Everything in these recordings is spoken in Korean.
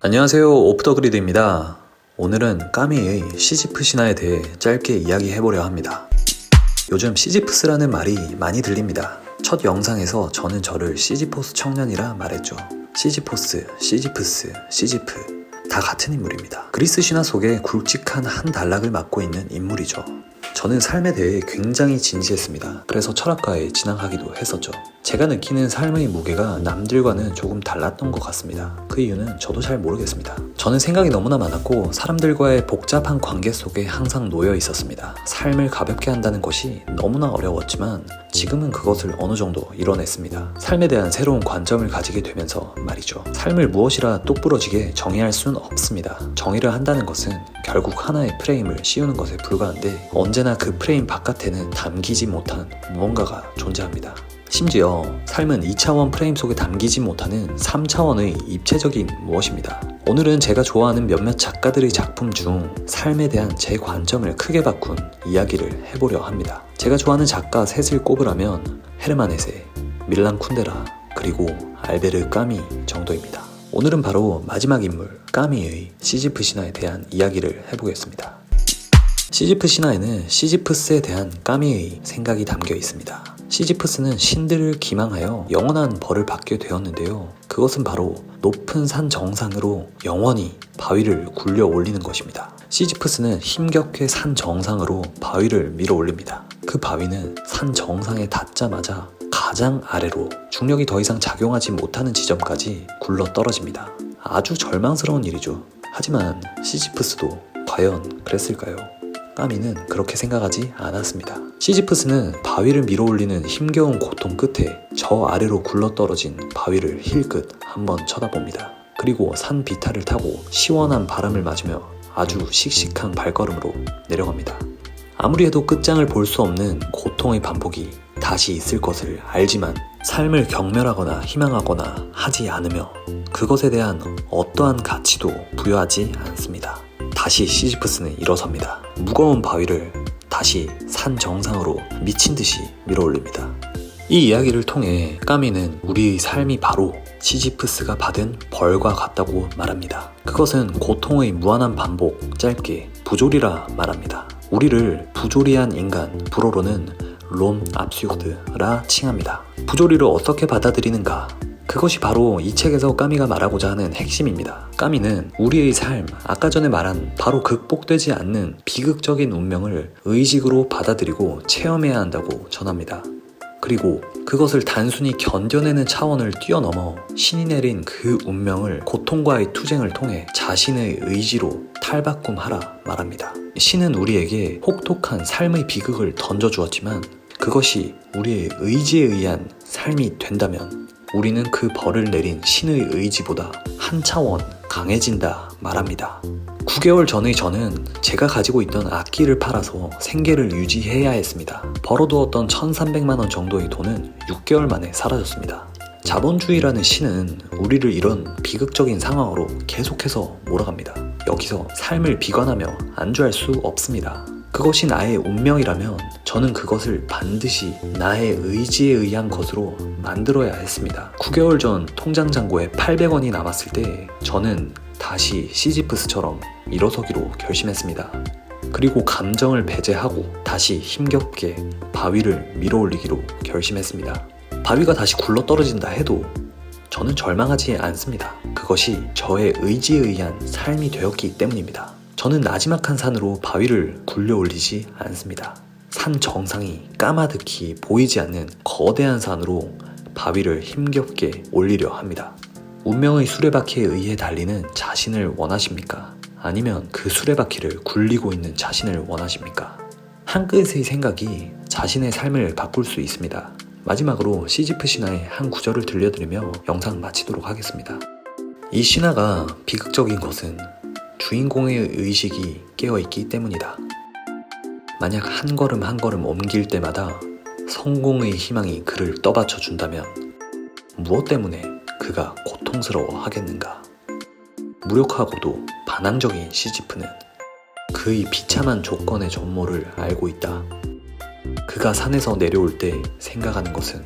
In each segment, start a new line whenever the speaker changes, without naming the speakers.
안녕하세요. 오프더그리드입니다. 오늘은 까미의 시지프 신화에 대해 짧게 이야기해보려 합니다. 요즘 시지프스라는 말이 많이 들립니다. 첫 영상에서 저는 저를 시지포스 청년이라 말했죠. 시지포스, 시지프스, 시지프 다 같은 인물입니다. 그리스 신화 속에 굵직한 한 단락을 맡고 있는 인물이죠 저는 삶에 대해 굉장히 진지했습니다. 그래서 철학과에 진학하기도 했었죠. 제가 느끼는 삶의 무게가 남들과는 조금 달랐던 것 같습니다. 그 이유는 저도 잘 모르겠습니다. 저는 생각이 너무나 많았고 사람들과의 복잡한 관계 속에 항상 놓여 있었습니다. 삶을 가볍게 한다는 것이 너무나 어려웠지만 지금은 그것을 어느 정도 이뤄냈습니다. 삶에 대한 새로운 관점을 가지게 되면서 말이죠. 삶을 무엇이라 똑부러지게 정의할 수는 없습니다. 정의를 한다는 것은 결국 하나의 프레임을 씌우는 것에 불과한데 언제나 그 프레임 바깥에는 담기지 못한 무언가가 존재합니다. 심지어 삶은 2차원 프레임 속에 담기지 못하는 3차원의 입체적인 무엇입니다. 오늘은 제가 좋아하는 몇몇 작가들의 작품 중 삶에 대한 제 관점을 크게 바꾼 이야기를 해보려 합니다. 제가 좋아하는 작가 셋을 꼽으라면 헤르만 헤세, 밀란 쿤데라, 그리고 알베르 까미 정도입니다. 오늘은 바로 마지막 인물 까미의 시지프 신화에 대한 이야기를 해보겠습니다. 시지프 신화에는 시지프스에 대한 까미의 생각이 담겨 있습니다. 시지프스는 신들을 기망하여 영원한 벌을 받게 되었는데요. 그것은 바로 높은 산 정상으로 영원히 바위를 굴려 올리는 것입니다. 시지프스는 힘겹게 산 정상으로 바위를 밀어 올립니다. 그 바위는 산 정상에 닿자마자 가장 아래로 중력이 더 이상 작용하지 못하는 지점까지 굴러 떨어집니다. 아주 절망스러운 일이죠. 하지만 시지프스도 과연 그랬을까요? 까미는 그렇게 생각하지 않았습니다. 시지프스는 바위를 밀어 올리는 힘겨운 고통 끝에 저 아래로 굴러떨어진 바위를 힐끗 한번 쳐다봅니다. 그리고 산 비탈을 타고 시원한 바람을 맞으며 아주 씩씩한 발걸음으로 내려갑니다. 아무리 해도 끝장을 볼 수 없는 고통의 반복이 다시 있을 것을 알지만 삶을 경멸하거나 희망하거나 하지 않으며 그것에 대한 어떠한 가치도 부여하지 않습니다. 다시 시지프스는 일어섭니다. 무거운 바위를 다시 산 정상으로 미친 듯이 밀어 올립니다. 이 이야기를 통해 까미는 우리의 삶이 바로 시지프스가 받은 벌과 같다고 말합니다. 그것은 고통의 무한한 반복, 짧게 부조리라 말합니다. 우리를 부조리한 인간, 불어로는 롬 압수드라 칭합니다. 부조리를 어떻게 받아들이는가? 그것이 바로 이 책에서 까미가 말하고자 하는 핵심입니다. 까미는 우리의 삶, 아까 전에 말한 바로 극복되지 않는 비극적인 운명을 의식으로 받아들이고 체험해야 한다고 전합니다. 그리고 그것을 단순히 견뎌내는 차원을 뛰어넘어 신이 내린 그 운명을 고통과의 투쟁을 통해 자신의 의지로 탈바꿈하라 말합니다. 신은 우리에게 혹독한 삶의 비극을 던져주었지만 그것이 우리의 의지에 의한 삶이 된다면 우리는 그 벌을 내린 신의 의지보다 한 차원 강해진다 말합니다. 9개월 전의 저는 제가 가지고 있던 악기를 팔아서 생계를 유지해야 했습니다. 벌어두었던 1300만원 정도의 돈은 6개월 만에 사라졌습니다. 자본주의라는 신은 우리를 이런 비극적인 상황으로 계속해서 몰아갑니다. 여기서 삶을 비관하며 안주할 수 없습니다. 그것이 나의 운명이라면 저는 그것을 반드시 나의 의지에 의한 것으로 만들어야 했습니다. 9개월 전 통장 잔고에 800원이 남았을 때 저는 다시 시지프스처럼 일어서기로 결심했습니다. 그리고 감정을 배제하고 다시 힘겹게 바위를 밀어 올리기로 결심했습니다. 바위가 다시 굴러 떨어진다 해도 저는 절망하지 않습니다. 그것이 저의 의지에 의한 삶이 되었기 때문입니다. 저는 나지막한 산으로 바위를 굴려 올리지 않습니다. 산 정상이 까마득히 보이지 않는 거대한 산으로 바위를 힘겹게 올리려 합니다. 운명의 수레바퀴에 의해 달리는 자신을 원하십니까? 아니면 그 수레바퀴를 굴리고 있는 자신을 원하십니까? 한 끗의 생각이 자신의 삶을 바꿀 수 있습니다. 마지막으로 시지프 신화의 한 구절을 들려드리며 영상 마치도록 하겠습니다. 이 신화가 비극적인 것은 주인공의 의식이 깨어있기 때문이다. 만약 한 걸음 한 걸음 옮길 때마다 성공의 희망이 그를 떠받쳐 준다면 무엇 때문에 그가 고통스러워 하겠는가? 무력하고도 반항적인 시지프는 그의 비참한 조건의 전모를 알고 있다. 그가 산에서 내려올 때 생각하는 것은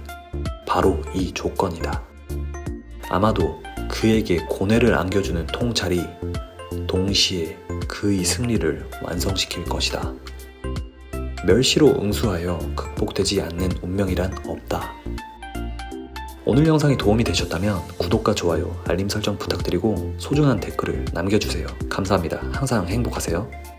바로 이 조건이다. 아마도 그에게 고뇌를 안겨주는 통찰이 동시에 그의 승리를 완성시킬 것이다. 멸시로 응수하여 극복되지 않는 운명이란 없다. 오늘 영상이 도움이 되셨다면 구독과 좋아요, 알림 설정 부탁드리고 소중한 댓글을 남겨주세요. 감사합니다. 항상 행복하세요.